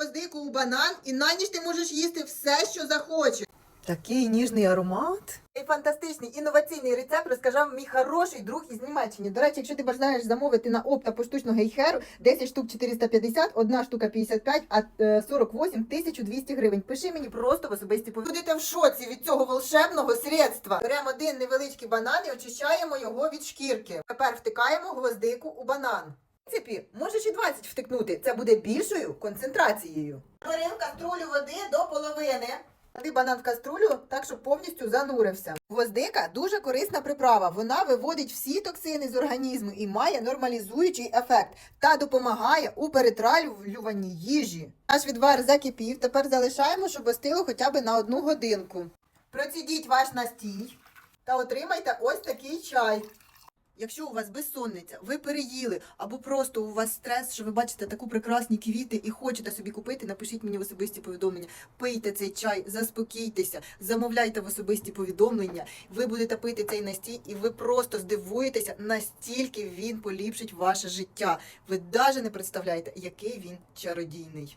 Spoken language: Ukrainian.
гвоздику у банан, і на ніч ти можеш їсти все, що захочеш. Такий ніжний аромат. Цей фантастичний інноваційний рецепт розказав мій хороший друг із Німеччини. До речі, якщо ти бажаєш замовити на опта поштучну гейхеру, 10 штук 450, одна штука 55, а е, 48 1200 гривень. Пиши мені просто в особисті повідомлення. Будете в шоці від цього волшебного средства. Беремо один невеличкий банан і очищаємо його від шкірки. Тепер втикаємо гвоздику у банан. Принципі, можеш і 20 втикнути. Це буде більшою концентрацією. Беремо каструлю води до половини. Клади банан в каструлю так, щоб повністю занурився. Гвоздика дуже корисна приправа. Вона виводить всі токсини з організму і має нормалізуючий ефект та допомагає у перетравлюванні їжі. Наш відвар закипів. Тепер залишаємо, щоб остило хоча б на одну годинку. Процідіть ваш настій та отримайте ось такий чай. Якщо у вас безсонниця, ви переїли, або просто у вас стрес, що ви бачите таку прекрасні квіти і хочете собі купити, напишіть мені в особисті повідомлення. Пийте цей чай, заспокійтеся, замовляйте в особисті повідомлення. Ви будете пити цей настій, і ви просто здивуєтеся, настільки він поліпшить ваше життя. Ви навіть не представляєте, який він чародійний.